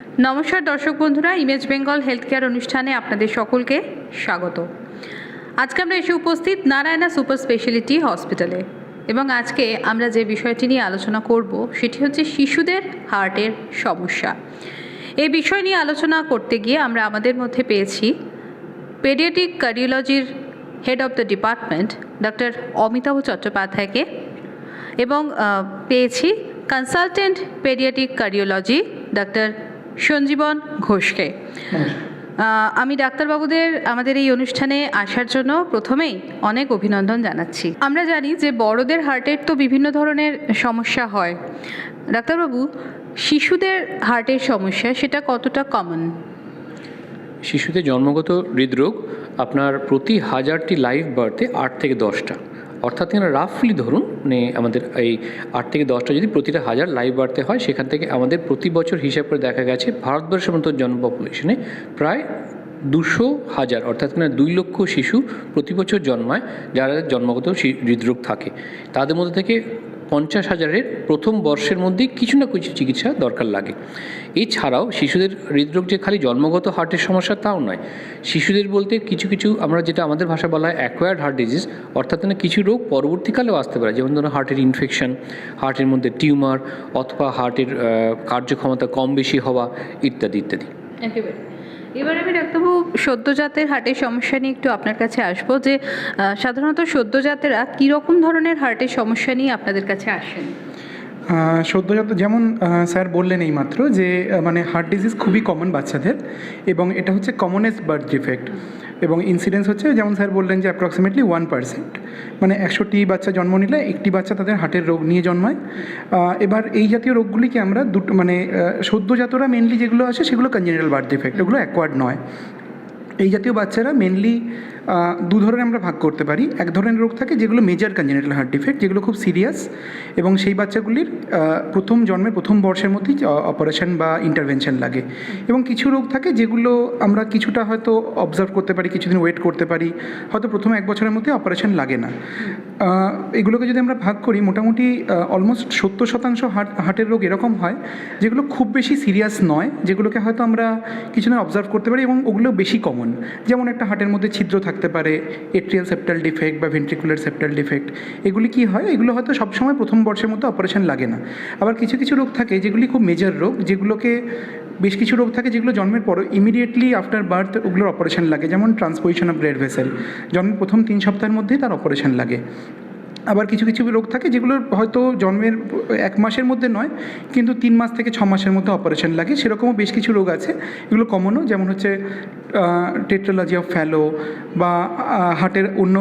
নমস্কার দর্শক বন্ধুরা ইমেজ বেঙ্গল হেলথ কেয়ার অনুষ্ঠানে আপনাদের সকলকে স্বাগত। আজকে আমরা এসে উপস্থিত নারায়ণা সুপার স্পেশালিটি হসপিটালে এবং আজকে আমরা যে বিষয়টি নিয়ে আলোচনা করব সেটি হচ্ছে শিশুদের হার্টের সমস্যা। এই বিষয় নিয়ে আলোচনা করতে গিয়ে আমরা আমাদের মধ্যে পেয়েছি paediatric কার্ডিওলজির head of the department doctor Amitabh চট্টোপাধ্যায়কে এবং পেয়েছি কনসালটেন্ট পেডিয়াটিক কার্ডিওলজি ডাক্তার সঞ্জীবন ঘোষকে। আহ, আমি ডাক্তারবাবুদের আমাদের এই অনুষ্ঠানে আসার জন্য প্রথমেই অনেক অভিনন্দন জানাচ্ছি। আমরা জানি যে বড়দের হার্টের তো বিভিন্ন ধরনের সমস্যা হয়। ডাক্তারবাবু শিশুদের হার্টের সমস্যা সেটা কতটা কমন শিশুদের জন্মগত হৃদরোগ আপনার প্রতি হাজারটি লাইফ বার্থে আট থেকে দশটা। অর্থাৎ এখানে রাফলি ধরুন মানে আমাদের এই আট থেকে দশটা যদি প্রতিটা হাজার লাইভ বার্থে হয়, সেখান থেকে আমাদের প্রতি বছর হিসাব করে দেখা গেছে ভারতবর্ষের মতো জন পপুলেশনে প্রায় দুশো হাজার, অর্থাৎ এখানে দুই লক্ষ শিশু প্রতি বছর জন্মায়, যারা জন্মগত হৃদরোগ থাকে। তাদের মধ্যে থেকে পঞ্চাশ হাজারের প্রথম বর্ষের মধ্যে কিছু না কিছু চিকিৎসা দরকার লাগে। এছাড়াও শিশুদের হৃদরোগ যে খালি জন্মগত হার্টের সমস্যা তাও নয়। শিশুদের বলতে কিছু কিছু আমরা যেটা আমাদের ভাষা বলা হয় অ্যাকোয়ার্ড হার্ট ডিজিজ অর্থাৎ না কিছু রোগ পরবর্তীকালেও আসতে পারে। যেমন ধরুন হার্টের ইনফেকশন হার্টের মধ্যে টিউমার অথবা হার্টের কার্যক্ষমতা কম বেশি হওয়া ইত্যাদি ইত্যাদি। একেবারে। এবার আমি ডাক্তারবাবু, সদ্যজাতের হার্টের সমস্যা নিয়ে একটু আপনার কাছে আসব যে সাধারণত সদ্য জাতেরা কীরকম ধরনের হার্টের সমস্যা নিয়ে আপনাদের কাছে আসেন? সদ্যজাত যেমন স্যার বললেন এই মাত্র যে মানে হার্ট ডিজিজ খুবই কমন বাচ্চাদের এবং এটা হচ্ছে কমনেস্ট বার্থ ডিফেক্ট। এবং ইনসিডেন্স হচ্ছে, যেমন স্যার বললেন যে অ্যাপ্রক্সিমেটলি ওয়ান পার্সেন্ট মানে একশোটি বাচ্চা জন্ম নিলে একটি বাচ্চা তাদের হার্টের রোগ নিয়ে জন্মায়। এবার এই জাতীয় রোগগুলিকে আমরা দুটো মানে সদ্যজাতরা মেনলি যেগুলো আছে সেগুলো কনজেনারেল বার্থ ডিফেক্ট ওগুলো অ্যাকোয়ার্ড নয়। এই জাতীয় বাচ্চারা মেনলি দু ধরনের আমরা ভাগ করতে পারি। এক ধরনের রোগ থাকে যেগুলো মেজর কনজেনিটাল হার্ট ডিফেক্ট যেগুলো খুব সিরিয়াস এবং সেই বাচ্চাগুলির প্রথম জন্মের প্রথম বর্ষের মধ্যেই অপারেশন বা ইন্টারভেনশন লাগে। এবং কিছু রোগ থাকে যেগুলো আমরা কিছুটা হয়তো অবজার্ভ করতে পারি, কিছুদিন ওয়েট করতে পারি, হয়তো প্রথম এক বছরের মধ্যে অপারেশন লাগে না। এগুলোকে যদি আমরা ভাগ করি, মোটামুটি অলমোস্ট সত্তর শতাংশ হার্ট হার্টের রোগ এরকম হয় যেগুলো খুব বেশি সিরিয়াস নয়, যেগুলোকে হয়তো আমরা কিছুদিন অবজার্ভ করতে পারি এবং ওগুলো বেশি কমন যেমন একটা হার্টের মধ্যে ছিদ্র থাকতে পারে এট্রিয়াল সেপ্টাল ডিফেক্ট বা ভেন্ট্রিকুলার সেপ্টাল ডিফেক্ট এগুলি কি হয়? এগুলো হয়তো সবসময় প্রথম বর্ষের মতো অপারেশন লাগে না। আবার কিছু কিছু রোগ থাকে যেগুলি খুব মেজর রোগ, যেগুলোকে বেশ কিছু রোগ থাকে যেগুলো জন্মের পরও ইমিডিয়েটলি আফটার বার্থ ওগুলোর অপারেশন লাগে। যেমন ট্রান্সপোজিশন অফ ব্লাড ভেসেল জন্মের প্রথম তিন সপ্তাহের মধ্যেই তার অপারেশন লাগে। আবার কিছু কিছু রোগ থাকে যেগুলোর হয়তো জন্মের এক মাসের মধ্যে নয়, কিন্তু তিন মাস থেকে ছ মাসের মধ্যে অপারেশন লাগে। সেরকমও বেশ কিছু রোগ আছে। এগুলো কমনও যেমন হচ্ছে টেট্রোলজি অফ ফ্যালো বা হার্টের অন্য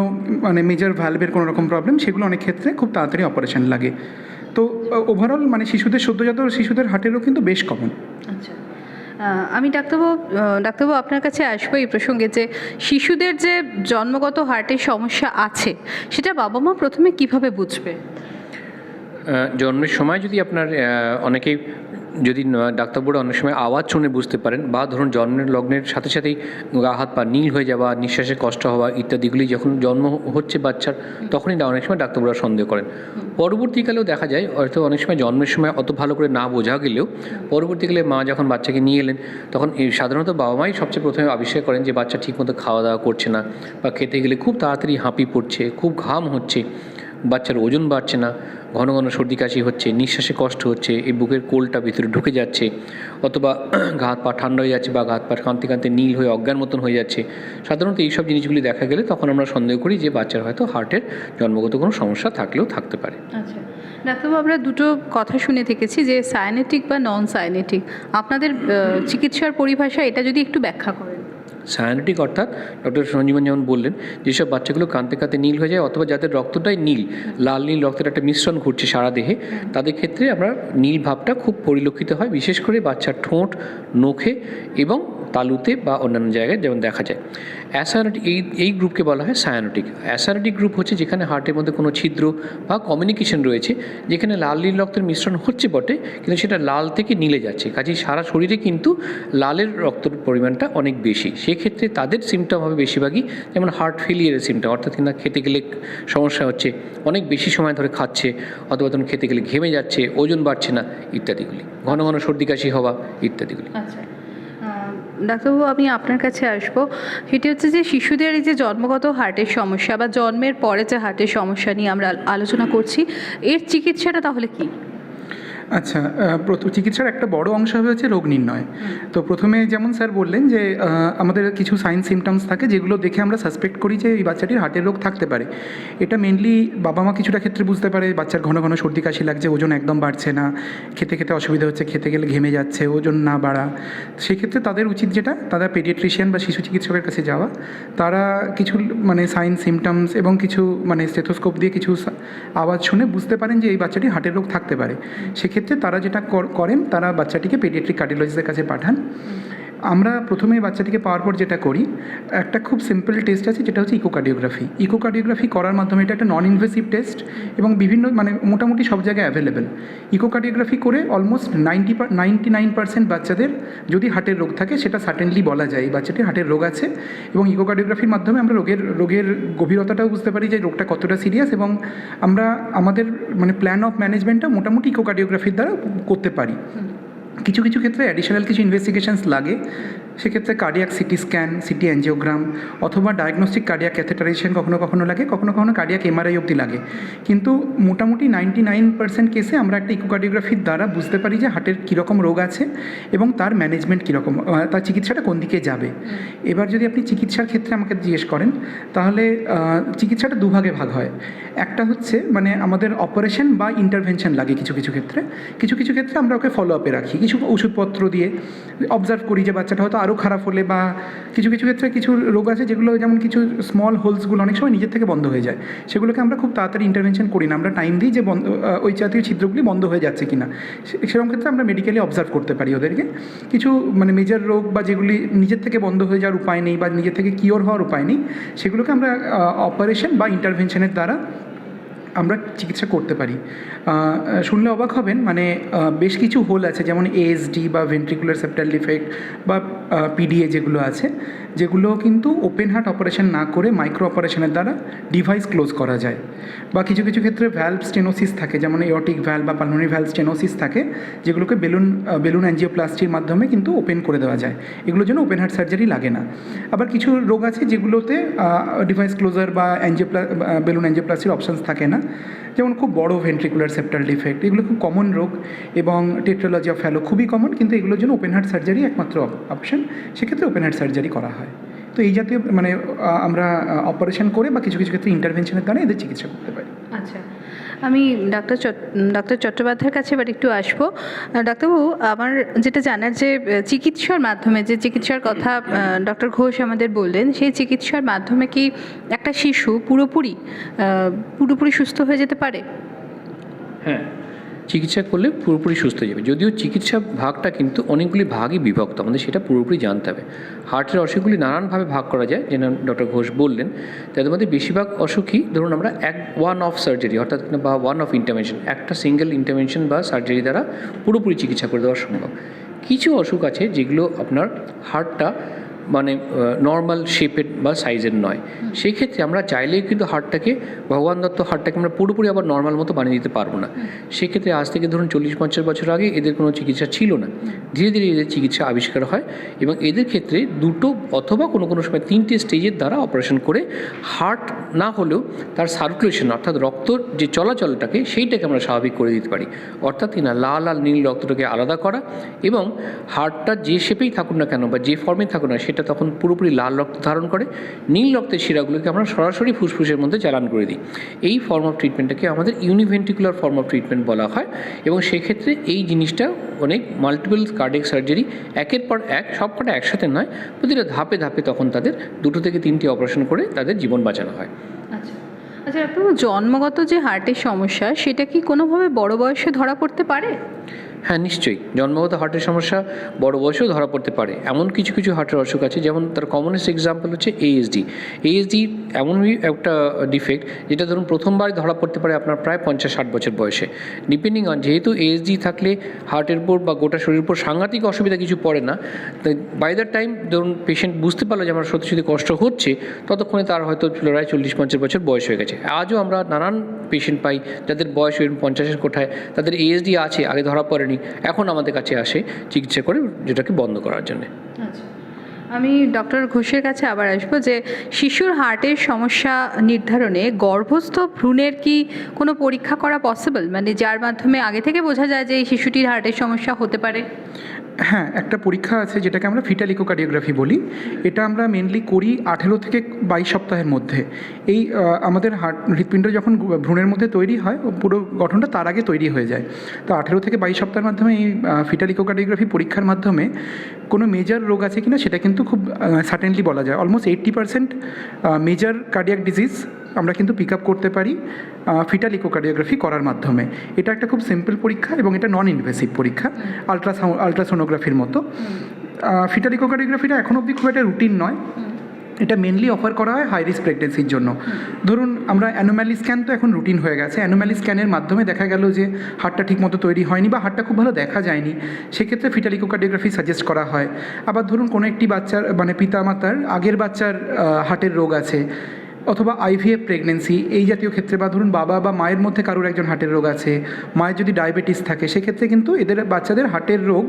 মানে মেজর ভ্যালভের কোনো রকম প্রবলেম সেগুলো অনেক ক্ষেত্রে খুব তাড়াতাড়ি অপারেশন লাগে। তো ওভারঅল মানে শিশুদের সদ্যজাত শিশুদের হার্টেরও কিন্তু বেশ কমন আচ্ছা। আমি ডাক্তারবাবু ডাক্তারবাবু আপনার কাছে আসব এই প্রসঙ্গে যে শিশুদের যে জন্মগত হার্টের সমস্যা আছে, সেটা বাবা মা প্রথমে কীভাবে বুঝবে? জন্মের সময় যদি আপনার অনেকেই যদি ডাক্তারবাবুরা অনেক সময় আওয়াজ শুনে বুঝতে পারেন বা ধরুন জন্মের লগ্নের সাথে সাথেই গা হাত পা নীল হয়ে যাওয়া নিঃশ্বাসে কষ্ট হওয়া ইত্যাদিগুলি যখন জন্ম হচ্ছে বাচ্চার তখনই অনেক সময় ডাক্তারবাবুরা সন্দেহ করেন। পরবর্তীকালেও দেখা যায় হয়তো অনেক সময় জন্মের সময় অত ভালো করে না বোঝা গেলেও পরবর্তীকালে মা যখন বাচ্চাকে নিয়ে এলেন তখন এই সাধারণত বাবা মাই সবচেয়ে প্রথমে আবিষ্কার করেন যে বাচ্চা ঠিকমতো খাওয়া দাওয়া করছে না বা খেতে গেলে খুব তাড়াতাড়ি হাঁপি পড়ছে খুব ঘাম হচ্ছে বাচ্চার ওজন বাড়ছে না ঘন ঘন সর্দি কাশি হচ্ছে, নিঃশ্বাসে কষ্ট হচ্ছে, এই বুকের কোলটা ভিতরে ঢুকে যাচ্ছে, অথবা গা হাত পা ঠান্ডা হয়ে যাচ্ছে বা গা হাত পা কাঁদতে কাঁদতে নীল হয়ে অজ্ঞান মতন হয়ে যাচ্ছে। সাধারণত এইসব জিনিসগুলি দেখা গেলে তখন আমরা সন্দেহ করি যে বাচ্চার হয়তো হার্টের জন্মগত কোনো সমস্যা থাকলেও থাকতে পারে। আচ্ছা। ডাক্তারবাবু, আমরা দুটো কথা শুনে থেকেছি যে সাইনেটিক বা নন সাইনেটিক আপনাদের চিকিৎসার পরিভাষা এটা যদি একটু ব্যাখ্যা করেন। সায়ানেটিক অর্থাৎ ডক্টর সঞ্জীবন যেমন বললেন, যেসব বাচ্চাগুলো কাঁদতে কাঁদতে নীল হয়ে যায় অথবা যাদের রক্তটাই নীল, লাল নীল রক্তের একটা মিশ্রণ ঘটছে সারা দেহে, তাদের ক্ষেত্রে আমরা নীল ভাবটা খুব পরিলক্ষিত হয়, বিশেষ করে বাচ্চার ঠোঁট, নখে এবং তালুতে বা অন্যান্য জায়গায় যেমন দেখা যায়। অ্যাসানোটিক এই এই গ্রুপকে বলা হয় সায়ানোটিক। অ্যাসানোটিক গ্রুপ হচ্ছে যেখানে হার্টের মধ্যে কোনো ছিদ্র বা কমিউনিকেশন রয়েছে, যেখানে লাল নীল রক্তের মিশ্রণ হচ্ছে বটে, কিন্তু সেটা লাল থেকে নীলে যাচ্ছে। কাজেই সারা শরীরে কিন্তু লালের রক্তের পরিমাণটা অনেক বেশি। সেক্ষেত্রে তাদের সিমটম হবে বেশিরভাগই যেমন হার্ট ফেলিয়ারের সিমটম অর্থাৎ কিনা খেতে গেলে সমস্যা হচ্ছে, অনেক বেশি সময় ধরে খাচ্ছে, অথবা তখন খেতে গেলে ঘেমে যাচ্ছে, ওজন বাড়ছে না, ইত্যাদিগুলি। ঘন ঘন সর্দি কাশি হওয়া, ইত্যাদিগুলি। আচ্ছা। ডাক্তারবাবু, আমি আপনার কাছে আসব। সেটি হচ্ছে যে, শিশুদের এই যে জন্মগত হার্টের সমস্যা বা জন্মের পরে যে হার্টের সমস্যা নিয়ে আমরা আলোচনা করছি, এর চিকিৎসাটা তাহলে কি? আচ্ছা প্রথম চিকিৎসার একটা বড় অংশ হচ্ছে রোগ নির্ণয়। তো প্রথমে যেমন স্যার বললেন যে আমাদের কিছু সাইন সিমটমস থাকে যেগুলো দেখে আমরা সাসপেক্ট করি যে এই বাচ্চাটির হার্টের রোগ থাকতে পারে। এটা মেনলি বাবা মা কিছুটা ক্ষেত্রে বুঝতে পারে বাচ্চার ঘন ঘন সর্দি কাশি লাগছে ওজন একদম বাড়ছে না খেতে খেতে অসুবিধা হচ্ছে খেতে গেলে ঘেমে যাচ্ছে ওজন না বাড়া। সেক্ষেত্রে তাদের উচিত যেটা তারা পেডিয়াট্রিশিয়ান বা শিশু চিকিৎসকের কাছে যাওয়া। তারা কিছু মানে সাইন সিমটমস এবং কিছু মানে স্টেথোস্কোপ দিয়ে কিছু আওয়াজ শুনে বুঝতে পারেন যে এই বাচ্চাটি হার্টের রোগ থাকতে পারে। সেক্ষেত্রে তারা যেটা করেন তারা বাচ্চাটিকে পেডিয়াট্রিক কার্ডিওলজিস্টের কাছে পাঠান। আমরা প্রথমে বাচ্চাটিকে পাওয়ার পর যেটা করি, একটা খুব সিম্পল টেস্ট আছে যেটা হচ্ছে ইকোকার্ডিওগ্রাফি ইকোকার্ডিওগ্রাফি করার মাধ্যমে এটা একটা নন ইনভেসিভ টেস্ট এবং বিভিন্ন মানে মোটামুটি সব জায়গায় অ্যাভেলেবেল ইকোকার্ডিওগ্রাফি করে almost ninety ninety nine percent বাচ্চাদের যদি হার্টের রোগ থাকে, সেটা সার্টেনলি বলা যায় বাচ্চাটির হার্টের রোগ আছে এবং ইকোকার্ডিওগ্রাফির মাধ্যমে আমরা রোগের রোগের গভীরতাটাও বুঝতে পারি যে রোগটা কতটা সিরিয়াস এবং আমরা আমাদের মানে প্ল্যান অফ ম্যানেজমেন্টটা মোটামুটি ইকোকার্ডিওগ্রাফির দ্বারা করতে পারি। কিছু কিছু ক্ষেত্রে অ্যাডিশনাল কিছু ইনভেস্টিগেশনস লাগে সেক্ষেত্রে cardiac CT scan CT angiogram অথবা ডায়াগনস্টিক কার্ডিয়াক ক্যাথেটারাইজেশন কখনো কখনো লাগে, কখনো কখনো কার্ডিয়াক এমআরআই অবধি লাগে। কিন্তু মোটামুটি নাইনটি নাইন পার্সেন্ট কেসে আমরা একটা ইকোকার্ডিওগ্রাফির দ্বারা বুঝতে পারি যে হার্টের কীরকম রোগ আছে এবং তার ম্যানেজমেন্ট কীরকম তার চিকিৎসাটা কোন দিকে যাবে। এবার যদি আপনি চিকিৎসার ক্ষেত্রে আমাকে জিজ্ঞেস করেন, তাহলে চিকিৎসাটা দুভাগে ভাগ হয়। একটা হচ্ছে মানে আমাদের অপারেশন বা ইন্টারভেনশন লাগে কিছু কিছু ক্ষেত্রে। কিছু কিছু ক্ষেত্রে আমরা ওকে ফলো আপে রাখি। কিছু ওষুধপত্র দিয়ে অবজার্ভ করি যে বাচ্চাটা হয়তো আরও খারাপ হলে বা কিছু কিছু ক্ষেত্রে কিছু রোগ আছে যেগুলো যেমন কিছু স্মল হোলসগুলো অনেক সময় নিজের থেকে বন্ধ হয়ে যায়। সেগুলোকে আমরা খুব তাড়াতাড়ি ইন্টারভেনশন করি না। আমরা টাইম দিই যে বন্ধ ওই জাতীয় ছিদ্রগুলি বন্ধ হয়ে যাচ্ছে কিনা। সে- সেরকম ক্ষেত্রে আমরা মেডিকেলি অবজার্ভ করতে পারি ওদেরকে। কিছু মানে মেজর রোগ বা যেগুলি নিজের থেকে বন্ধ হয়ে যাওয়ার উপায় নেই বা নিজের থেকে কিওর হওয়ার উপায় নেই, সেগুলোকে আমরা অপারেশন বা ইন্টারভেনশনের দ্বারা আমরা চিকিৎসা করতে পারি। শুনলে অবাক হবেন মানে বেশ কিছু হোল আছে, যেমন এএসডি বা ভেন্ট্রিকুলার সেপ্টাল ডিফেক্ট বা পিডিএ যেগুলো আছে। যেগুলো কিন্তু ওপেন হার্ট অপারেশন না করে মাইক্রো অপারেশনের দ্বারা ডিভাইস ক্লোজ করা যায়। বা কিছু কিছু ক্ষেত্রে ভ্যালভ স্টেনোসিস থাকে, যেমন এওটিক ভ্যালভ বা পালমোনারি ভ্যালভ স্টেনোসিস থাকে, যেগুলোকে বেলুন বেলুন অ্যাঞ্জিওপ্লাস্টির মাধ্যমে কিন্তু ওপেন করে দেওয়া যায়। এগুলোর জন্য ওপেন হার্ট সার্জারি লাগে না। আবার কিছু রোগ আছে যেগুলোতে ডিভাইস ক্লোজার বা অ্যাঞ্জিওপ্লা বেলুন অ্যাঞ্জিওপ্লাস্টির অপশানস থাকে না। যেমন খুব বড় ভেন্ট্রিকুলার সেপ্টাল ডিফেক্ট এগুলো খুব কমন রোগ এবং টেট্রোলজি অফ ফ্যালো খুবই কমন কিন্তু এগুলোর জন্য ওপেন হার্ট সার্জারি একমাত্র অপশন সেক্ষেত্রে ওপেন হার্ট সার্জারি করা হয়। তো এই জাতীয় মানে আমরা অপারেশন করে বা কিছু কিছু ক্ষেত্রে ইন্টারভেনশনের দ্বারা এদের চিকিৎসা করতে পারি। আচ্ছা। আমি ডাক্তার ডাক্তার চট্টোপাধ্যায়ের কাছে এবার একটু আসব। ডাক্তারবাবু আমার যেটা জানার যে চিকিৎসার মাধ্যমে যে চিকিৎসার কথা ডক্টর ঘোষ আমাদের বললেন সেই চিকিৎসার মাধ্যমে কি একটা শিশু পুরোপুরি পুরোপুরি সুস্থ হয়ে যেতে পারে? হ্যাঁ। চিকিৎসা করলে পুরোপুরি সুস্থ হয়ে যাবে। যদিও চিকিৎসা ভাগটা কিন্তু অনেকগুলি ভাগই বিভক্ত, আমাদের সেটা পুরোপুরি জানতে হবে। হার্টের অসুখগুলি নানানভাবে ভাগ করা যায়, যেন ডক্টর ঘোষ বললেন। তাদের মধ্যে বেশিরভাগ অসুখই ধরুন আমরা এক ওয়ান অফ সার্জারি অর্থাৎ বা ওয়ান অফ ইন্টারভেনশন একটা সিঙ্গেল ইন্টারভেনশন বা সার্জারি দ্বারা পুরোপুরি চিকিৎসা করে দেওয়া সম্ভব। কিছু অসুখ আছে যেগুলো আপনার হার্টটা মানে নর্মাল শেপের বা সাইজের নয়। সেই ক্ষেত্রে আমরা চাইলেই কিন্তু হার্টটাকে ভগবান দত্ত হার্টটাকে আমরা পুরোপুরি আবার নর্মাল মতো বানিয়ে দিতে পারব না। সেক্ষেত্রে আজ থেকে ধরুন চল্লিশ, পঞ্চাশ বছর আগে এদের কোনো চিকিৎসা ছিল না। ধীরে ধীরে এদের চিকিৎসা আবিষ্কার হয় এবং এদের ক্ষেত্রে দুটো অথবা কোনো কোনো সময় তিনটে স্টেজের দ্বারা অপারেশন করে হার্ট না হলেও তার সার্কুলেশন অর্থাৎ রক্তর যে চলাচলটাকে সেইটাকে আমরা স্বাভাবিক করে দিতে পারি। অর্থাৎ কিনা লাল আর নীল রক্তটাকে আলাদা করা এবং হার্টটা যে শেপেই থাকুন না কেন বা যে ফর্মে থাকুন না, সেটা তখন পুরোপুরি লাল রক্ত ধারণ করে। নীল রক্তের শিরাগুলোকে আমরা সরাসরি ফুসফুসের মধ্যে চালান করে দিই। এই ফর্ম অফ ট্রিটমেন্টটাকে আমাদের ইউনিভেন্টিকুলার ফর্ম অফ ট্রিটমেন্ট বলা হয় এবং সেক্ষেত্রে এই জিনিসটা অনেক মাল্টিপল কার্ডিয়াক সার্জারি একের পর এক সব কটা একসাথে নয়, প্রতিটা ধাপে ধাপে তখন তাদের দুটো থেকে তিনটি অপারেশন করে তাদের জীবন বাঁচানো হয়। আচ্ছা। আচ্ছা জন্মগত যে হার্টের সমস্যা, সেটা কি কোনোভাবে বড় বয়সে ধরা পড়তে পারে? হ্যাঁ নিশ্চয়ই। জন্মগত হার্টের সমস্যা বড় বয়সেও ধরা পড়তে পারে। এমন কিছু কিছু হার্টের অসুখ আছে, যেমন তার কমনেস্ট এক্সাম্পল হচ্ছে এএসডি এএসডি এমনই একটা ডিফেক্ট যেটা ধরুন প্রথমবার ধরা পড়তে পারে আপনার প্রায় পঞ্চাশ, ষাট বছর বয়সে। ডিপেন্ডিং অন যেহেতু এএসডি থাকলে হার্টের উপর বা গোটা শরীরের উপর সাংঘাতিক অসুবিধা কিছু পড়ে না বাই দ্য টাইম ধরুন পেশেন্ট বুঝতে পারল যে আমার সত্যি সত্যি কষ্ট হচ্ছে, ততক্ষণে তার হয়তো প্রায় চল্লিশ, পঞ্চাশ বছর বয়স হয়ে গেছে। আজও আমরা নানান পেশেন্ট পাই, যাদের বয়স পঞ্চাশের কোঠায়, তাদের এএসডি আছে, আগে ধরা পড়েনি এখন আমাদের কাছে আসে চিকিৎসা করে যেটাকে বন্ধ করার জন্যে। আচ্ছা। আমি ডক্টর ঘোষের কাছে আবার আসব যে শিশুর হার্টের সমস্যা নির্ধারণে গর্ভস্থ ভ্রূণের কি কোনো পরীক্ষা করা পসিবল মানে যার মাধ্যমে আগে থেকে বোঝা যায় যে এই শিশুটির হার্টের সমস্যা হতে পারে। হ্যাঁ একটা পরীক্ষা আছে যেটাকে আমরা ফিটাল ইকোকার্ডিওগ্রাফি বলি। এটা আমরা মেনলি করি আঠেরো থেকে বাইশ সপ্তাহের মধ্যে। এই আমাদের হার্ট হৃৎপিণ্ড যখন ভ্রূণের মধ্যে তৈরি হয়, পুরো গঠনটা তার আগে তৈরি হয়ে যায়। তো আঠেরো থেকে বাইশ সপ্তাহের মাধ্যমে এই ফিটাল ইকোকার্ডিওগ্রাফি পরীক্ষার মাধ্যমে কোনো মেজর রোগ আছে কিনা সেটা কিন্তু খুব সার্টেনলি বলা যায়। Almost eighty percent major cardiac disease আমরা কিন্তু পিক আপ করতে পারি ফিটাল ইকোকার্ডিওগ্রাফি করার মাধ্যমে। এটা একটা খুব সিম্পল পরীক্ষা এবং এটা নন ইনভেসিভ পরীক্ষা আলট্রাসাউন্ড আলট্রাসোনোগ্রাফির মতো। ফিটাল ইকোকার্ডিওগ্রাফিটা এখন অব্দি খুব একটা রুটিন নয়। এটা মেনলি অফার করা হয় হাই রিস্ক প্রেগনেন্সির জন্য। ধরুন, আমরা অ্যানোম্যালি স্ক্যান তো এখন রুটিন হয়ে গেছে। অ্যানোম্যালি স্ক্যানের মাধ্যমে দেখা গেল যে হাড়টা ঠিকমতো তৈরি হয়নি বা হাড়টা খুব ভালো দেখা যায়নি। সেক্ষেত্রে ফিটাল ইকোকার্ডিওগ্রাফি সাজেস্ট করা হয়। আবার ধরুন, কোনো একটি বাচ্চার মানে পিতামাতার আগের বাচ্চার হার্টের রোগ আছে অথবা আইভিএফ প্রেগনেন্সি এই জাতীয় ক্ষেত্রে বা ধরুন, বাবা বা মায়ের মধ্যে কারোর একজন হার্টের রোগ আছে, মায়ের যদি ডায়াবেটিস থাকে, সেক্ষেত্রে কিন্তু এদের বাচ্চাদের হার্টের রোগ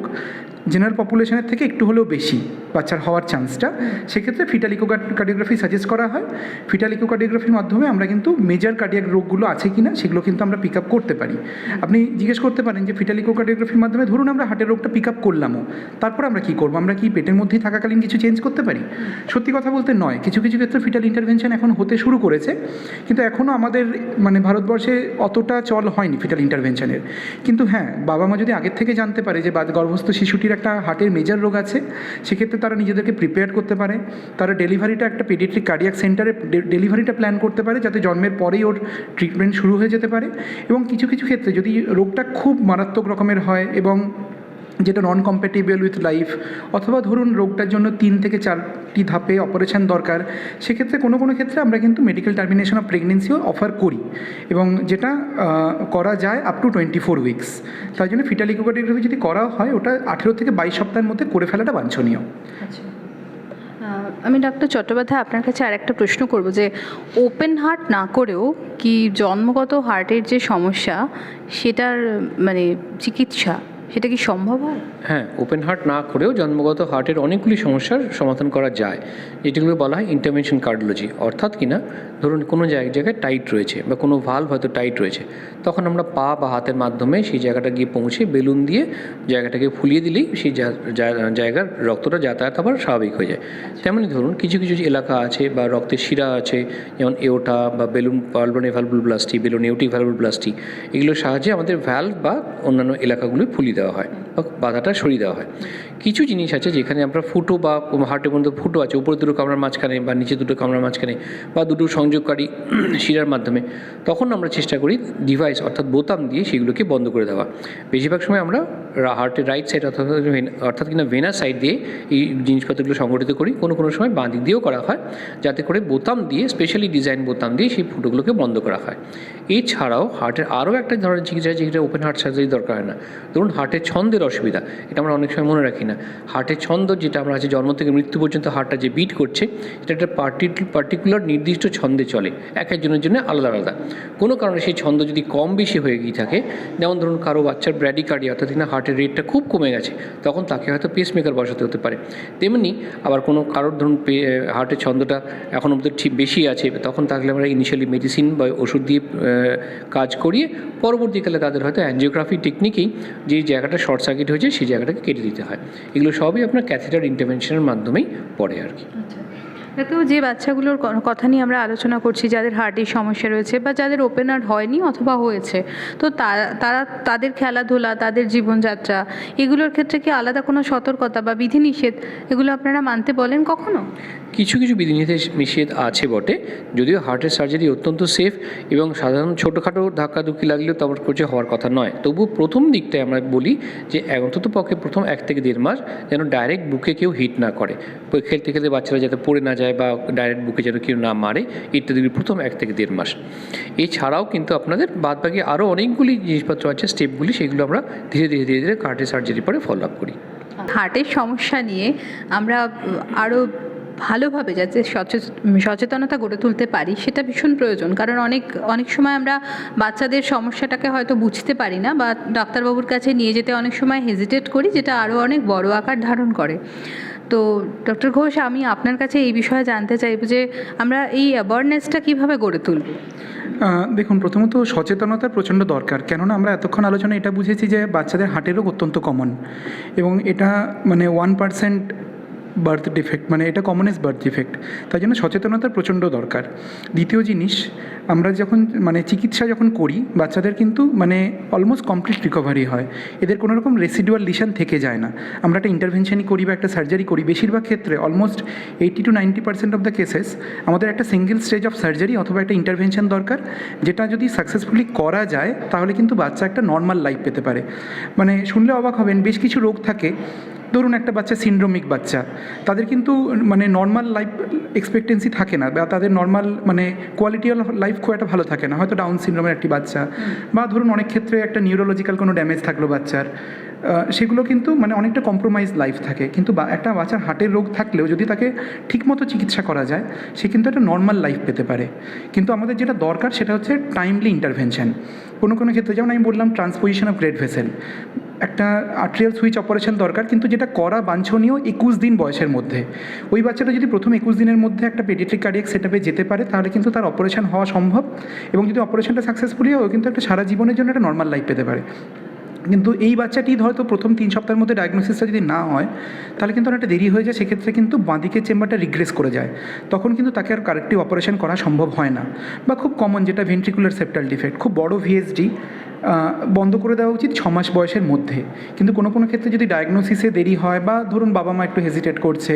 জেনারেল পপুলেশনের থেকে একটু হলেও বেশি বাচ্চার হওয়ার চান্সটা সেক্ষেত্রে ফিটাল ইকোকার্ডিওগ্রাফি সাজেস্ট করা হয়। ফিটাল ইকোকার্ডিওগ্রাফির মাধ্যমে আমরা কিন্তু মেজর কার্ডিয়াক রোগগুলো আছে কি না সেগুলো কিন্তু আমরা পিক আপ করতে পারি। আপনি জিজ্ঞেস করতে পারেন যে ফিটাল ইকোকার্ডিওগ্রাফির মাধ্যমে ধরুন আমরা হার্টের রোগটা পিক আপ করলামও, তারপর আমরা কি করব? আমরা কি পেটের মধ্যেই থাকাকালীন কিছু চেঞ্জ করতে পারি? সত্যি কথা বলতে নয়। কিছু কিছু ক্ষেত্রে ফিটাল ইন্টারভেনশন এখন হতে শুরু করেছে, কিন্তু এখনও আমাদের মানে ভারতবর্ষে অতটা চল হয়নি ফিটাল ইন্টারভেনশনের কিন্তু হ্যাঁ বাবা মা যদি আগের থেকে জানতে পারে যে গর্ভস্থ শিশুটির একটা হার্টের মেজর রোগ আছে, সেক্ষেত্রে তারা নিজেদেরকে প্রিপেয়ার করতে পারে। তারা ডেলিভারিটা একটা পেডিয়াট্রিক কার্ডিয়াক সেন্টারে ডেলিভারিটা প্ল্যান করতে পারে, যাতে জন্মের পরেই ওর ট্রিটমেন্ট শুরু হয়ে যেতে পারে। এবং কিছু কিছু ক্ষেত্রে যদি রোগটা খুব মারাত্মক রকমের হয় এবং যেটা নন কম্প্যাটিবল উইথ লাইফ অথবা ধরুন রোগটার জন্য তিন থেকে চারটি ধাপে অপারেশন দরকার, সেক্ষেত্রে কোনো কোনো ক্ষেত্রে আমরা কিন্তু মেডিকেল টার্মিনেশন অফ প্রেগনেন্সিও অফার করি এবং যেটা করা যায় up to twenty four weeks তাই জন্য ফিটাল ইকোকার্ডিওগ্রাফি যদি করা হয়, ওটা আঠেরো থেকে বাইশ সপ্তাহের মধ্যে করে ফেলাটা বাঞ্ছনীয়। আচ্ছা। আমি ডাক্তার চট্টোপাধ্যায় আপনার কাছে আর একটা প্রশ্ন করব যে ওপেন হার্ট না করেও কি জন্মগত হার্টের যে সমস্যা, সেটার মানে চিকিৎসা সেটা কি সম্ভব হয়? হ্যাঁ ওপেন হার্ট না করেও জন্মগত হার্টের অনেকগুলি সমস্যার সমাধান করা যায়। যেটিগুলো বলা হয় ইন্টারভেনশন কার্ডিওলজি অর্থাৎ কিনা ধরুন কোনো জায়গায় টাইট রয়েছে বা কোনো ভাল্ব হয়তো টাইট রয়েছে। তখন আমরা পা বা হাতের মাধ্যমে সেই জায়গাটা গিয়ে পৌঁছে বেলুন দিয়ে জায়গাটাকে ফুলিয়ে দিলেই সেই জায়গার রক্তটা যাতায়াত আবার স্বাভাবিক হয়ে যায়। তেমনই ধরুন কিছু কিছু এলাকা আছে বা রক্তের শিরা আছে, যেমন এওটা বা বেলুন পালবনে ভ্যালভুল ব্লাস্টি বেলুন এওটি ভ্যালভুল ব্লাস্টি এগুলোর সাহায্যে আমাদের ভ্যালভ বা অন্যান্য এলাকাগুলো ফুলিয়ে দেওয়া হয়। বা বাধাটা সরিয়ে দেওয়া হয়। কিছু জিনিস আছে যেখানে আমরা ফুটো বা হার্টের মধ্যে ফুটো আছে উপরে দুটো কামরার মাঝখানে বা নিচে দুটো কামরার মাঝখানে বা দুটো সংযোগকারী শিরার মাধ্যমে, তখন আমরা চেষ্টা করি ডিভাইস অর্থাৎ বোতাম দিয়ে সেগুলোকে বন্ধ করে দেওয়া। বেশিরভাগ সময় আমরা হার্টের রাইট সাইড অর্থাৎ অর্থাৎ কিনা ভেনার সাইড দিয়ে এই জিনিসপত্রগুলো সংগঠিত করি, কোনো কোনো সময় বাঁ দিক দিয়েও করা হয়, যাতে করে বোতাম দিয়ে স্পেশালি ডিজাইন বোতাম দিয়ে সেই ফুটোগুলোকে বন্ধ করা হয়। এছাড়াও হার্টের আরও একটা ধরনের চিকিৎসা যেটা ওপেন হার্ট সার্জারি দরকার হয় না। ধরুন হার্টের ছন্দের অসুবিধা। এটা আমরা অনেক সময় মনে রাখি না। হার্টের ছন্দ যেটা আমরা আছে, জন্ম থেকে মৃত্যু পর্যন্ত হার্টটা যে বিট করছে, এটা একটা পার্টিকুলার নির্দিষ্ট ছন্দে চলে। এক একজনের জন্য আলাদা আলাদা। কোনো কারণে সেই ছন্দ যদি কম বেশি হয়ে গিয়ে থাকে, যেমন ধরুন কারও বাচ্চার ব্র্যাডিকার্ডিয়া অর্থাৎ কিনা হার্টের রেটটা খুব কমে গেছে, তখন তাকে হয়তো পেসমেকার বসাতে হতে পারে। তেমনি আবার কোনো কারোর ধরুন হার্টের ছন্দটা এখন অব্দি ঠিক বেশি আছে, তখন তাহলে আমরা ইনিশিয়ালি মেডিসিন বা ওষুধ দিয়ে কাজ করিয়ে পরবর্তীকালে তাদের হয়তো অ্যাঞ্জিওগ্রাফি টেকনিকেই যে জায়গাটা শর্ট সার্কিট হয়েছে, সেই জায়গাটাকে কেটে দিতে হয়। এগুলো সবই আপনার ক্যাথেটার ইন্টারভেনশনের মাধ্যমেই পড়ে আর কি। আচ্ছা যে বাচ্চাগুলোর কথা নিয়ে আমরা আলোচনা করছি, যাদের হার্টের সমস্যা রয়েছে বা যাদের ওপেন হার্ট হয়নি অথবা হয়েছে, তো তারা তাদের খেলাধুলা, তাদের জীবনযাত্রা, এগুলোর ক্ষেত্রে কি আলাদা কোনো সতর্কতা বা বিধিনিষেধ এগুলো আপনারা মানতে বলেন কখনো? কিছু কিছু বিধিনিষেধ নিষেধ আছে বটে, যদিও হার্টের সার্জারি অত্যন্ত সেফ এবং সাধারণ ছোটোখাটো ধাক্কাধুক্কি লাগলেও তেমন কিছু হওয়ার কথা নয়। তবু প্রথম দিকটায় আমরা বলি যে অন্তত পক্ষে প্রথম এক থেকে দেড় মাস যেন ডাইরেক্ট বুকে কেউ হিট না করে। খেলতে খেলতে বাচ্চারা যাতে পড়ে না যায় বা ডাইরেক্ট বুকে যেন কেউ না মারে, ইত্যাদি প্রথম এক থেকে দেড় মাস। এছাড়াও কিন্তু আপনাদের বাদবাকি আরও অনেকগুলি জিনিসপত্র আছে স্টেপগুলি সেগুলো আমরা ধীরে ধীরে ধীরে ধীরে হার্টের সার্জারি পরে ফলো আপ করি। হার্টের সমস্যা নিয়ে আমরা আরও ভালোভাবে যাতে সচেত- সচেতনতা গড়ে তুলতে পারি, সেটা ভীষণ প্রয়োজন। কারণ অনেক অনেক সময় আমরা বাচ্চাদের সমস্যাটাকে হয়তো বুঝতে পারি না বা ডাক্তারবাবুর কাছে নিয়ে যেতে অনেক সময় হেজিটেট করি, যেটা আরও অনেক বড় আকার ধারণ করে। তো ডক্টর ঘোষ, আমি আপনার কাছে এই বিষয়ে জানতে চাইব যে আমরা এই অ্যাওয়ারনেসটা কীভাবে গড়ে তুলব? দেখুন, প্রথমত সচেতনতার প্রচণ্ড দরকার। কেননা আমরা এতক্ষণ আলোচনা এটা বুঝেছি যে বাচ্চাদের হার্টের রোগ অত্যন্ত কমন এবং এটা মানে ওয়ান পার্সেন্ট বার্থ ডিফেক্ট মানে এটা কমনেস্ট বার্থ ডিফেক্ট তাই জন্য সচেতনতার প্রচণ্ড দরকার। দ্বিতীয় জিনিস, আমরা যখন মানে চিকিৎসা যখন করি, বাচ্চাদের কিন্তু মানে অলমোস্ট কমপ্লিট রিকভারি হয়। এদের কোনো রকম রেসিডুয়াল লিশন থেকে যায় না। আমরা একটা ইন্টারভেনশনই করি বা একটা সার্জারি করি, বেশিরভাগ ক্ষেত্রে almost eighty to ninety percent of the cases আমাদের একটা সিঙ্গেল স্টেজ অফ সার্জারি অথবা একটা ইন্টারভেনশন দরকার, যেটা যদি সাকসেসফুলি করা যায়, তাহলে কিন্তু বাচ্চা একটা নর্মাল লাইফ পেতে পারে। মানে শুনলে অবাক হবেন, বেশ কিছু রোগ থাকে ধরুন একটা বাচ্চা সিন্ড্রোমিক বাচ্চা তাদের কিন্তু মানে নর্মাল লাইফ এক্সপেক্টেন্সি থাকে না বা তাদের নর্মাল মানে কোয়ালিটি অফ লাইফ খুব একটা ভালো থাকে না হয়তো ডাউন সিন্ড্রোমের একটি বাচ্চা বা ধরুন অনেক ক্ষেত্রে একটা নিউরোলজিক্যাল কোনো ড্যামেজ থাকল বাচ্চার সেগুলো কিন্তু মানে অনেকটা কম্প্রোমাইজ লাইফ থাকে। কিন্তু একটা বাচ্চার হার্টের রোগ থাকলেও যদি তাকে ঠিকমতো চিকিৎসা করা যায়, সে কিন্তু একটা নর্মাল লাইফ পেতে পারে। কিন্তু আমাদের যেটা দরকার সেটা হচ্ছে টাইমলি ইন্টারভেনশন কোনো কোনো ক্ষেত্রে যেমন আমি বললাম ট্রান্সপোজিশন অফ গ্রেড ভেসেল একটা আর্ট্রিয়াল সুইচ অপারেশন দরকার, কিন্তু যেটা করা বাঞ্ছনীয় একুশ দিন বয়সের মধ্যে। ওই বাচ্চাটা যদি প্রথম একুশ দিনের মধ্যে একটা পেডিয়াট্রিক কার্ডিয়াক সেটআপে যেতে পারে, তাহলে কিন্তু তার অপারেশন হওয়া সম্ভব। এবং যদি অপারেশনটা সাকসেসফুলি হয় কিন্তু একটা সারা জীবনের জন্য একটা নর্মাল লাইফ পেতে পারে। কিন্তু এই বাচ্চাটি হয়তো প্রথম তিন সপ্তাহের মধ্যে ডায়াগনোসিসটা যদি না হয়, তাহলে কিন্তু অনেকটা দেরি হয়ে যায়। সেক্ষেত্রে কিন্তু বাঁদিকের চেম্বারটা রিগ্রেস করে যায়। তখন কিন্তু তাকে আর কারেক্টিভ অপারেশন করা সম্ভব হয় না। বা খুব কমন যেটা ভেন্ট্রিকুলার সেপ্টাল ডিফেক্ট খুব বড় ভিএসডি বন্ধ করে দেওয়া উচিত ছ মাস বয়সের মধ্যে। কিন্তু কোনো কোনো ক্ষেত্রে যদি ডায়াগনোসিসে দেরি হয় বা ধরুন বাবা মা একটু হেজিটেট করছে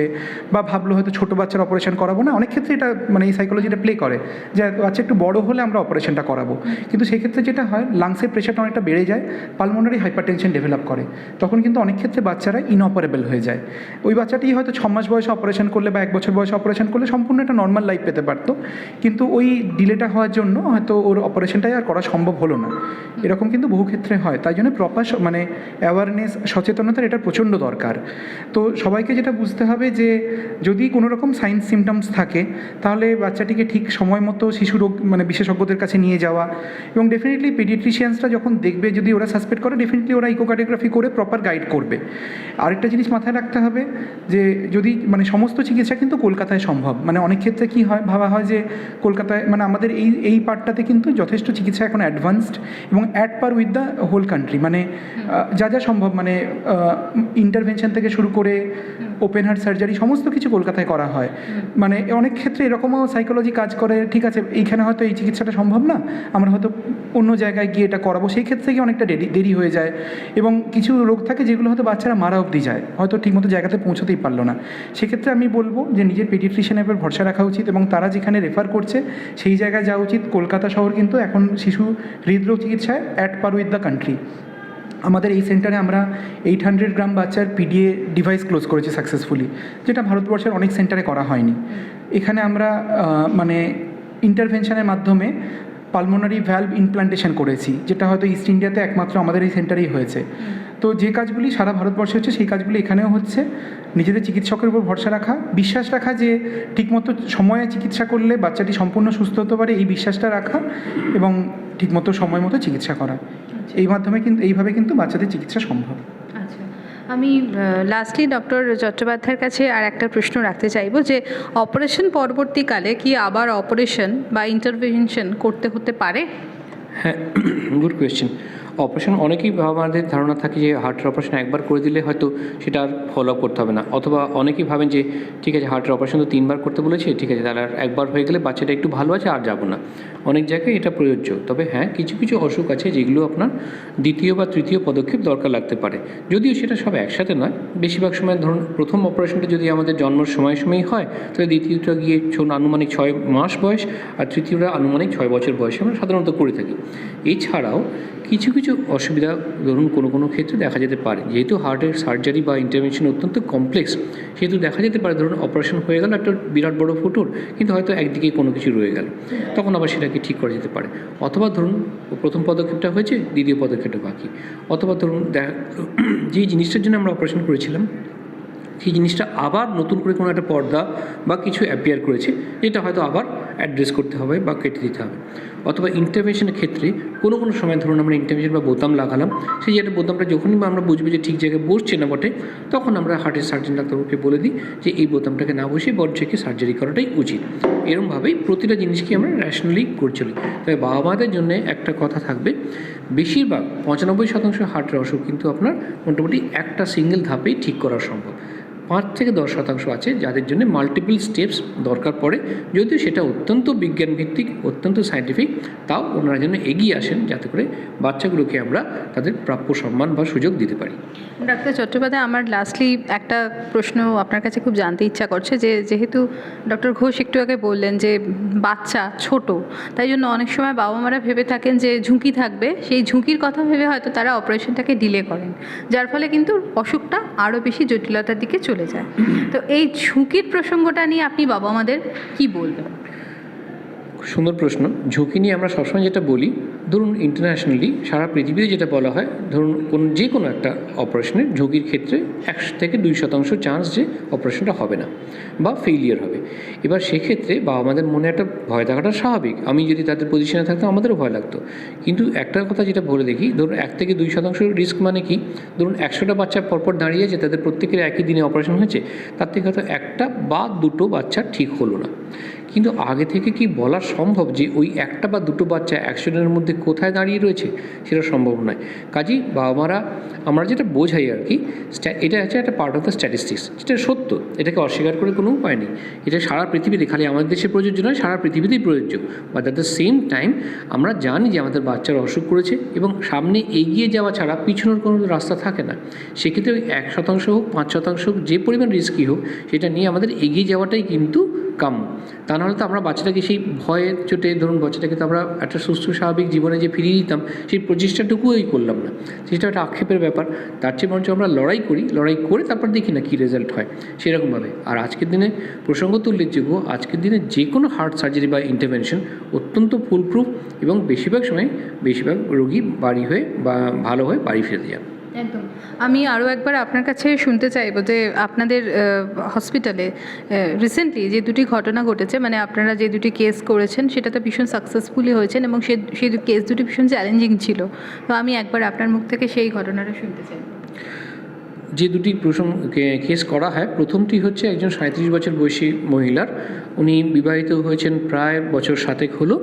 বা ভাবলো হয়তো ছোটো বাচ্চার অপারেশন করাবো না, অনেক ক্ষেত্রে এটা মানে এই সাইকোলজিটা প্লে করে যে বাচ্চা একটু বড় হলে আমরা অপারেশনটা করাবো। কিন্তু সেক্ষেত্রে যেটা হয় লাংসের প্রেশারটা অনেকটা বেড়ে যায় পালমোনারি হাইপারটেনশন ডেভেলপ করে। তখন কিন্তু অনেক ক্ষেত্রে বাচ্চারা ইনঅপারেবল হয়ে যায়। ওই বাচ্চাটি হয়তো ছ মাস বয়সে অপারেশন করলে বা এক বছর বয়সে অপারেশন করলে সম্পূর্ণ একটা নর্মাল লাইফ পেতে পারতো। কিন্তু ওই ডিলেটা হওয়ার জন্য হয়তো ওর অপারেশনটাই আর করা সম্ভব হলো না। এরকম কিন্তু বহু ক্ষেত্রে হয়। তাই জন্য প্রপার মানে অ্যাওয়ারনেস সচেতনতার এটা প্রচণ্ড দরকার। তো সবাইকে যেটা বুঝতে হবে যে, যদি কোনো রকম সাইন সিমটমস থাকে, তাহলে বাচ্চাটিকে ঠিক সময় মতো শিশু রোগ মানে বিশেষজ্ঞদের কাছে নিয়ে যাওয়া এবং ডেফিনেটলি পেডিয়াট্রিশিয়ানসরা যখন দেখবে, যদি ওরা সাসপেক্ট করে ডেফিনেটলি ওরা ইকোকার্ডিওগ্রাফি করে প্রপার গাইড করবে। আরেকটা জিনিস মাথায় রাখতে হবে যে, যদি মানে সমস্ত চিকিৎসা কিন্তু কলকাতায় সম্ভব। মানে অনেক ক্ষেত্রে কি হয়, ভাবা হয় যে, কলকাতায় মানে আমাদের এই এই পার্টটাতে কিন্তু যথেষ্ট চিকিৎসা এখন অ্যাডভান্সড এবং at par with the whole country মানে যা যা সম্ভব মানে ইন্টারভেনশন থেকে শুরু করে ওপেন হার্ট সার্জারি সমস্ত কিছু কলকাতায় করা হয়। মানে অনেক ক্ষেত্রে এরকমও সাইকোলজি কাজ করে, ঠিক আছে, এইখানে হয়তো এই চিকিৎসাটা সম্ভব না, আমরা হয়তো অন্য জায়গায় গিয়ে এটা করাবো। সেই ক্ষেত্রে গিয়ে অনেকটা দেরি দেরি হয়ে যায়। এবং কিছু রোগ থাকে যেগুলো হয়তো বাচ্চারা মারা অবধি যায়, হয়তো ঠিকমতো জায়গাতে পৌঁছতেই পারল না। সেক্ষেত্রে আমি বলব যে নিজের পেডিট্রিশিয়ানের উপর ভরসা রাখা উচিত এবং তারা যেখানে রেফার করছে, সেই জায়গায় যাওয়া উচিত। কলকাতা শহর কিন্তু এখন শিশু হৃদরোগ চিকিৎসায় at par with the country আমাদের এই সেন্টারে আমরা এইট হান্ড্রেড গ্রাম বাচ্চার পিডিএ ডিভাইস ক্লোজ করেছি সাকসেসফুলি যেটা ভারতবর্ষের অনেক সেন্টারে করা হয়নি। এখানে আমরা মানে ইন্টারভেনশনের মাধ্যমে পালমোনারি ভ্যালভ ইমপ্লান্টেশন করেছি, যেটা হয়তো ইস্ট ইন্ডিয়াতে একমাত্র আমাদের এই সেন্টারেই হয়েছে। তো যে কাজগুলি সারা ভারতবর্ষে হচ্ছে, সেই কাজগুলি এখানেও হচ্ছে। নিজেদের চিকিৎসকের উপর ভরসা রাখা, বিশ্বাস রাখা যে ঠিকমতো সময়ে চিকিৎসা করলে বাচ্চাটি সম্পূর্ণ সুস্থ হতে পারে, এই বিশ্বাসটা রাখা এবং ঠিকমতো সময় মতো চিকিৎসা করা। এই মাধ্যমে কিন্তু এইভাবে কিন্তু বাচ্চাদের চিকিৎসা সম্ভব। আচ্ছা। আমি লাস্টলি ডক্টর চট্টোপাধ্যায়ের কাছে আর একটা প্রশ্ন রাখতে চাইব যে অপারেশন পরবর্তীকালে কি আবার অপারেশন বা ইন্টারভেনশন করতে হতে পারে? হ্যাঁ গুড কোয়েশ্চেন অপারেশন অনেকেই আমাদের ধারণা থাকে যে হার্টের অপারেশন একবার করে দিলে হয়তো সেটা আর ফলো করতে হবে না। অথবা অনেকেই ভাবেন যে, ঠিক আছে হার্টের অপারেশন তো তিনবার করতে বলেছে, ঠিক আছে, তাহলে আর একবার হয়ে গেলে বাচ্চাটা একটু ভালো আছে, আর যাব না। অনেক জায়গায় এটা প্রযোজ্য। তবে হ্যাঁ কিছু কিছু অসুখ আছে যেগুলো আপনার দ্বিতীয় বা তৃতীয় পদক্ষেপ দরকার লাগতে পারে। যদিও সেটা সব একসাথে নয়, বেশিরভাগ সময় ধরুন প্রথম অপারেশনটা যদি আমাদের জন্মের সময় সময়ই হয়, তাহলে দ্বিতীয়টা গিয়ে ছোট আনুমানিক ছয় মাস বয়স, আর তৃতীয়টা আনুমানিক ছয় বছর বয়সে আমরা সাধারণত করে থাকি। এছাড়াও কিছু কিছু অসুবিধা ধরুন কোনো কোনো ক্ষেত্রে দেখা যেতে পারে। যেহেতু হার্টের সার্জারি বা ইন্টারভেনশন অত্যন্ত কমপ্লেক্স সেহেতু দেখা যেতে পারে ধরুন অপারেশন হয়ে গেল, একটা বিরাট বড় ফুটোর, কিন্তু হয়তো একদিকে কোনো কিছু রয়ে গেল। তখন আবার সেটাকে ঠিক করা যেতে পারে। অথবা ধরুন প্রথম পদক্ষেপটা হয়েছে, দ্বিতীয় পদক্ষেপটা বাকি। অথবা ধরুন দেখা যেই জিনিসটার জন্য আমরা অপারেশন করেছিলাম, সেই জিনিসটা আবার নতুন করে কোনো একটা পর্দা বা কিছু অ্যাপিয়ার করেছে, যেটা হয়তো আবার অ্যাড্রেস করতে হবে বা কেটে দিতে হবে। অথবা ইন্টারভেনশনের ক্ষেত্রে কোনো কোনো সময় ধরুন আমরা ইন্টারভেনশন বা বোতাম লাগালাম, সেই যেটা বোতামটা যখনই আমরা বুঝব যে ঠিক জায়গায় বসছে না বটে, তখন আমরা হার্টের সার্জন ডাক্তারবাবুকে বলে দিই যে এই বোতামটাকে না বসে বড় থেকে সার্জারি করাটাই উচিত। এরমভাবেই প্রতিটা জিনিসকে আমরা র্যাশনালি করছিলি তবে বাবা মাদের জন্য একটা কথা থাকবে, বেশিরভাগ পঁচানব্বই শতাংশ হার্টের অসুখ কিন্তু আপনার মোটামুটি একটা সিঙ্গেল ধাপেই ঠিক করা সম্ভব। পাঁচ থেকে দশ শতাংশ আছে যাদের জন্য মাল্টিপল স্টেপস দরকার পড়ে। যদিও সেটা অত্যন্ত বিজ্ঞানভিত্তিক, অত্যন্ত সায়েন্টিফিক তাও ওনারা যেন এগিয়ে আসেন যাতে করে বাচ্চাগুলোকে আমরা তাদের প্রাপ্য সম্মান বা সুযোগ দিতে পারি। ডাক্তার চট্টোপাধ্যায়, আমার লাস্টলি একটা প্রশ্ন আপনার কাছে খুব জানতে ইচ্ছা করছে যে, যেহেতু ডক্টর ঘোষ একটু আগে বললেন যে, বাচ্চা ছোট, তাই জন্য অনেক সময় বাবা মারা ভেবে থাকেন যে, ঝুঁকি থাকবে। সেই ঝুঁকির কথা ভেবে হয়তো তারা অপারেশনটাকে ডিলে করেন। যার ফলে কিন্তু অসুখটা আরও বেশি জটিলতার দিকে চলে যায়। তো এই ঝুঁকির প্রসঙ্গটা নিয়ে আপনি বাবা মাদের কি বলবেন? সুন্দর প্রশ্ন। ঝুঁকি নিয়ে আমরা সবসময় যেটা বলি, ধরুন ইন্টারন্যাশনালি সারা পৃথিবীতে যেটা বলা হয়, ধরুন কোন যে কোনো একটা অপারেশনের ঝুঁকির ক্ষেত্রে একশো থেকে দুই শতাংশ চান্স যে অপারেশনটা হবে না বা ফেইলিয়ার হবে। এবার সেক্ষেত্রে বা আমাদের মনে একটা ভয় থাকাটা স্বাভাবিক। আমি যদি তাদের পজিশনে থাকতাম, আমাদেরও ভয় লাগতো। কিন্তু একটা কথা যেটা বলে দেখি, ধরুন এক থেকে দুই শতাংশ রিস্ক মানে কি? ধরুন একশোটা বাচ্চা পরপর দাঁড়িয়ে আছে, তাদের প্রত্যেকের একই দিনে অপারেশন হয়েছে, তার থেকে হয়তো একটা বা দুটো বাচ্চা ঠিক হলো না। কিন্তু আগে থেকে কি বলা সম্ভব যে ওই একটা বা দুটো বাচ্চা জনের মধ্যে কোথায় দাঁড়িয়ে রয়েছে? সেটা সম্ভব নয়। কাজেই বাবা মারা, আমরা যেটা বোঝাই আর কি এটা হচ্ছে একটা পার্ট অফ দ্য স্ট্যাটিস্টিক্স যেটা সত্য, এটাকে অস্বীকার করে কোনো উপায় নেই। এটা সারা পৃথিবীতে, খালি আমাদের দেশে প্রযোজ্য নয়, সারা পৃথিবীতেই প্রযোজ্য। But at the same time আমরা জানি যে আমাদের বাচ্চার অসুখ করেছে এবং সামনে এগিয়ে যাওয়া ছাড়া পিছনের কোনো রাস্তা থাকে না। সেক্ষেত্রে ওই এক শতাংশ হোক, পাঁচ শতাংশ হোক, যে পরিমাণ রিস্কি হোক, সেটা নিয়ে আমাদের এগিয়ে যাওয়াটাই কিন্তু কাম্য তা নাহলে তো আমরা বাচ্চাটাকে সেই ভয়ের চোটে, ধরুন বাচ্চাটাকে তো আমরা একটা সুস্থ, স্বাভাবিক জীবনে যে ফিরিয়ে দিতাম, সেই প্রচেষ্টাটুকুই করলাম না। সেটা একটা আক্ষেপের ব্যাপার। তার চেয়ে বরঞ্চ আমরা লড়াই করি, লড়াই করে তারপর দেখি না কী রেজাল্ট হয়। সেরকমভাবে। আর আজকের দিনে প্রসঙ্গ তো উল্লেখযোগ্য আজকের দিনে যে কোনো হার্ট সার্জারি বা ইন্টারভেনশন অত্যন্ত ফুলপ্রুফ এবং বেশিরভাগ সময় বেশিরভাগ রোগী বাড়ি হয়ে বা ভালো হয়ে বাড়ি ফিরে যান একদম। আমি আরও একবার আপনার কাছে শুনতে চাইব যে আপনাদের হসপিটালে রিসেন্টলি যে দুটি ঘটনা ঘটেছে মানে আপনারা যে দুটি কেস করেছেন, সেটা তো ভীষণ সাকসেসফুলি হয়েছেন এবং সে সেই কেস দুটি ভীষণ চ্যালেঞ্জিং ছিল। তো আমি একবার আপনার মুখ থেকে সেই ঘটনাটা শুনতে চাই। যে দুটি প্রসঙ্গ কেস করা হয়, প্রথমটি হচ্ছে একজন সাঁত্রিশ বছর বয়সী মহিলার। উনি বিবাহিত হয়েছেন প্রায় বছর সাতেক হলো।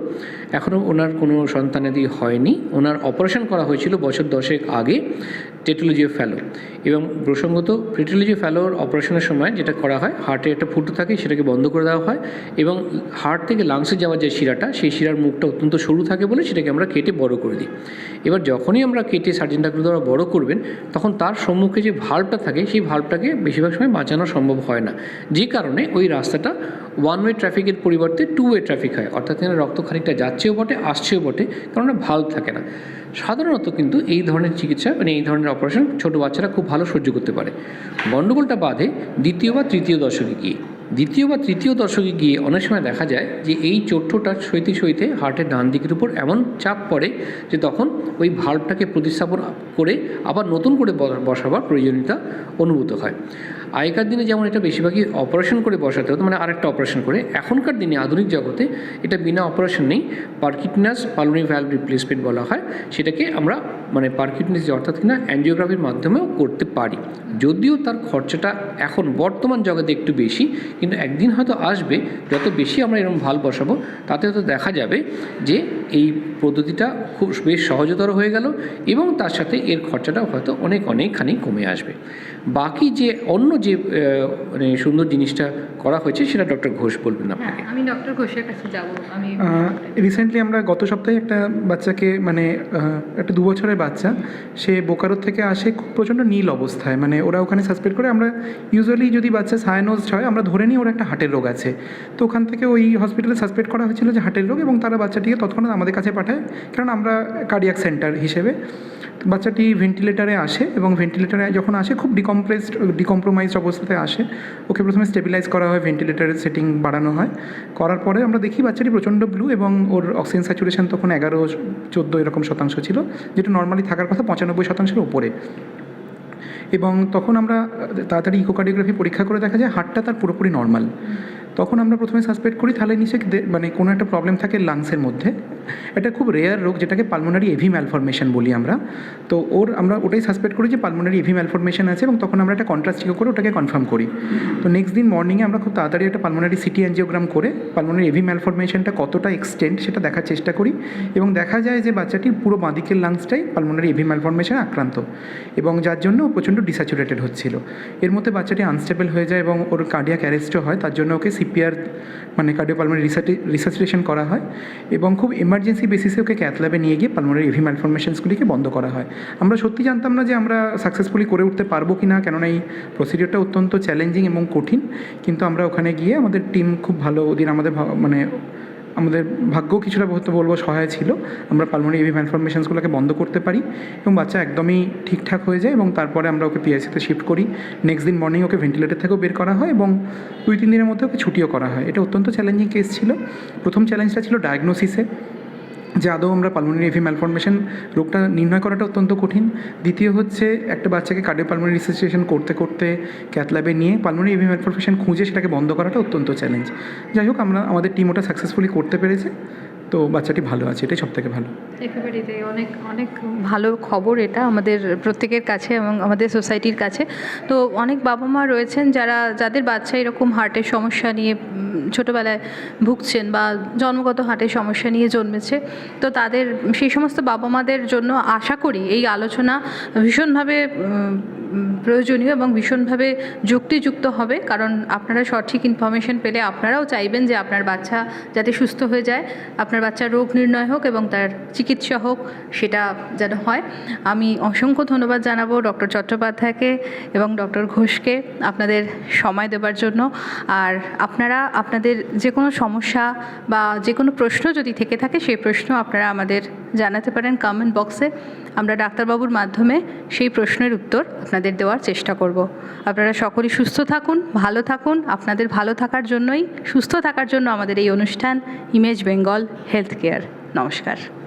এখনও ওনার কোনো সন্তানাদি হয়নি। ওনার অপারেশন করা হয়েছিল বছর দশেক আগে টেটোলজিও ফ্যালো এবং প্রসঙ্গত টেটোলজি ফ্যালোর অপারেশনের সময় যেটা করা হয় হার্টে একটা ফুটো থাকে, সেটাকে বন্ধ করে দেওয়া হয় এবং হার্ট থেকে লাংসে যাওয়ার যে শিরাটা, সেই শিরার মুখটা অত্যন্ত সরু থাকে বলে সেটাকে আমরা কেটে বড় করে দিই। এবার যখনই আমরা কেটে সার্জন ডাক্তার দ্বারা বড় করবেন, তখন তার সম্মুখে যে ভাল্বটা থাকে, সেই ভাল্বটাকে বেশিরভাগ সময় বাঁচানো সম্ভব হয় না। যে কারণে ওই রাস্তাটা ওয়ান ওয়ে ট্রাফিকের পরিবর্তে টু ওয়ে ট্রাফিক হয়। অর্থাৎ এখানে রক্ত খানিকটা যাচ্ছেও বটে, আসছেও বটে, কারণ ভাল্ব থাকে না। সাধারণত কিন্তু এই ধরনের চিকিৎসা মানে এই ধরনের অপারেশন ছোটো বাচ্চারা খুব ভালো সহ্য করতে পারে। গণ্ডগোলটা বাদে দ্বিতীয় বা তৃতীয় দশকে গিয়ে। দ্বিতীয় বা তৃতীয় দশকে গিয়ে অনেক সময় দেখা যায় যে এই চোট্টটা সইতে সইতে হার্টের ডান দিকের উপর এমন চাপ পড়ে যে তখন ওই ভাল্বটাকে প্রতিস্থাপন করে আবার নতুন করে বসাবার প্রয়োজনীয়তা অনুভূত হয়। আগেকার দিনে যেমন এটা বেশিরভাগই অপারেশন করে বসাতে হতো মানে আরেকটা অপারেশন করে, এখনকার দিনে আধুনিক জগতে এটা বিনা অপারেশন নেই। পার্কিটনাস পালনি ভ্যালভ রিপ্লেসমেন্ট বলা হয়, সেটাকে আমরা মানে পারকিউটনিসি অর্থাৎ কিনা অ্যাঞ্জিওগ্রাফির মাধ্যমেও করতে পারি। যদিও তার খরচাটা এখন বর্তমান জগতে একটু বেশি, কিন্তু একদিন হয়তো আসবে, যত বেশি আমরা এরকম ভালো বসাবো, তাতে হয়তো দেখা যাবে যে এই পদ্ধতিটা খুব বেশ সহজতর হয়ে গেল এবং তার সাথে এর খরচাটাও হয়তো অনেক অনেকখানি কমে আসবে। বাকি যে অন্য যে মানে সুন্দর জিনিসটা করা হয়েছে সেটা ডক্টর ঘোষ বলবেন হ্যাঁ আপনাকে আমি ডক্টর ঘোষের কাছে যাব। আমি রিসেন্টলি আমরা গত সপ্তাহে একটা বাচ্চাকে মানে একটা দু বছরের বাচ্চা সে বোকারো থেকে আসে খুব প্রচণ্ড নীল অবস্থায়। মানে ওরা ওখানে সাসপেক্ট করে আমরা ইউজুয়ালি যদি বাচ্চা সায়ানোজড হয় আমরা ধরে নিই ওর একটা হার্টের রোগ আছে। তো ওখান থেকে ওই হসপিটালে সাসপেক্ট করা হয়েছিল যে হার্টের রোগ এবং তারা বাচ্চাটিকে তৎক্ষণাৎ আমাদের কাছে পাঠায় কারণ আমরা কার্ডিয়াক সেন্টার হিসেবে। বাচ্চাটি ভেন্টিলেটারে আসে এবং ভেন্টিলেটারে যখন আসে, খুব ডিকম্প্রেসড ডিকম্প্রোমাইজড অবস্থাতে আসে। ওকে প্রথমে স্টেবিলাইজ করা হয় ভেন্টিলেটারের সেটিং বাড়ানো হয়। করার পরে আমরা দেখি বাচ্চাটি প্রচণ্ড ব্লু এবং ওর অক্সিজেন স্যাচুরেশন তখন এগারো, চোদ্দ এরকম শতাংশ ছিল, যেটা নর্মালি থাকার কথা পঁচানব্বই শতাংশের ওপরে এবং তখন আমরা, তাড়াতাড়ি ইকোকার্ডিওগ্রাফি পরীক্ষা করে দেখা যায় হার্টটা তার পুরোপুরি নর্মাল তখন আমরা প্রথমে সাসপেক্ট করি, তাহলে নিশ্চয়ই মানে কোনো একটা প্রবলেম থাকে লাংসের মধ্যে। এটা খুব রেয়ার রোগ যেটাকে পালমোনারি এভি ম্যালফরমেশন বলি আমরা। তো ওর আমরা ওটাই সাসপেক্ট করি যে পালমোনারি এভি ম্যালফরমেশন আছে এবং তখন আমরা একটা কন্ট্রাস্ট করে ওটাকে কনফার্ম করি। তো নেক্সট দিন মর্নিংয়ে আমরা খুব তাড়াতাড়ি একটা পালমোনারি সিটি অ্যাঞ্জিওগ্রাম করে পালমোনারি এভি ম্যালফরমেশনটা কতটা এক্সটেন্ড সেটা দেখার চেষ্টা করি এবং দেখা যায় যে বাচ্চাটির পুরো বাঁদিকের লাংসটাই পালমোনারি এভি ম্যালফরমেশনে আক্রান্ত এবং যার জন্য প্রচণ্ড ডিস্যাচুরেটেড হচ্ছিল। এর মধ্যে বাচ্চাটি আনস্টেবল হয়ে যায় এবং ওর কার্ডিয়াক অ্যারেস্টও হয়, তার জন্য ওকে সিপিআর মানে কার্ডিও পালমোনারি রিসার্চেশন করা হয় এবং খুব এমার্জেন্সি বেসিসে ওকে ক্যাথল্যাবে নিয়ে গিয়ে পালমোনারি এভি ম্যালফরমেশনসগুলিকে বন্ধ করা হয়। আমরা সত্যি জানতাম না যে আমরা সাকসেসফুলি করে উঠতে পারব কি না কেননা এই প্রসিডিওরটা অত্যন্ত চ্যালেঞ্জিং এবং কঠিন। কিন্তু আমরা ওখানে গিয়ে আমাদের টিম খুব ভালো ওদিন আমাদের মানে আমাদের ভাগ্য কিছুটা হয়তো বলব সহায় ছিল। আমরা পালমোনারি এভি ম্যালফরমেশনসগুলোকে বন্ধ করতে পারি এবং বাচ্চা একদমই ঠিকঠাক হয়ে যায় এবং তারপরে আমরা ওকে পিআইসিতে শিফট করি। নেক্সট দিন মর্নিং ওকে ভেন্টিলেটর থেকেও বের করা হয় এবং দুই তিন দিনের মধ্যে ওকে ছুটিও করা হয়। এটা অত্যন্ত চ্যালেঞ্জিং কেস ছিল। প্রথম চ্যালেঞ্জটা ছিল ডায়াগনোসিসে যে আদৌ আমরা পালমোনারি এভি ম্যালফরমেশন রোগটা নির্ণয় করাটা অত্যন্ত কঠিন। দ্বিতীয় হচ্ছে একটা বাচ্চাকে কার্ডিও পালমোনারি রিসার্চেশন করতে করতে ক্যাথল্যাবে নিয়ে পালমোনারি এভি ম্যালফরমেশন খুঁজে সেটাকে বন্ধ করাটা অত্যন্ত চ্যালেঞ্জ যাই হোক, আমরা, আমাদের টিম ওটা সাকসেসফুলি করতে পেরেছে। তো বাচ্চাটি ভালো আছে, এটাই সব থেকে ভালো অনেক অনেক ভালো খবর এটা আমাদের প্রত্যেকের কাছে এবং আমাদের সোসাইটির কাছে। তো অনেক বাবা মা রয়েছেন যারা, যাদের বাচ্চা এরকম হার্টের সমস্যা নিয়ে ছোটোবেলায় ভুগছেন বা জন্মগত হার্টের সমস্যা নিয়ে জন্মেছে, তো তাদের, সেই সমস্ত বাবা মাদের জন্য আশা করি এই আলোচনা ভীষণভাবে প্রয়োজনীয় এবং ভীষণভাবে যুক্তিযুক্ত হবে, কারণ আপনারা সঠিক ইনফরমেশন পেলে আপনারাও চাইবেন যে আপনার বাচ্চা যাতে সুস্থ হয়ে যায়। আপনার বাচ্চার রোগ নির্ণয় হোক এবং তার চিকিৎসা হোক, সেটা যেন হয়। আমি অসংখ্য ধন্যবাদ জানাব ডক্টর চট্টোপাধ্যায়কে এবং ডক্টর ঘোষকে আপনাদের সময় দেওয়ার জন্য। আর আপনারা, আপনাদের যে কোনো সমস্যা বা যে কোনো প্রশ্ন যদি থেকে থাকে, সেই প্রশ্ন আপনারা আমাদের জানাতে পারেন কমেন্ট বক্সে আমরা ডাক্তারবাবুর মাধ্যমে সেই প্রশ্নের উত্তর আপনাদের দেওয়ার চেষ্টা করব। আপনারা সকলেই সুস্থ থাকুন, ভালো থাকুন। আপনাদের ভালো থাকার জন্যই, সুস্থ থাকার জন্য আমাদের এই অনুষ্ঠান ইমেজ বেঙ্গল হেলথ কেয়ার নমস্কার।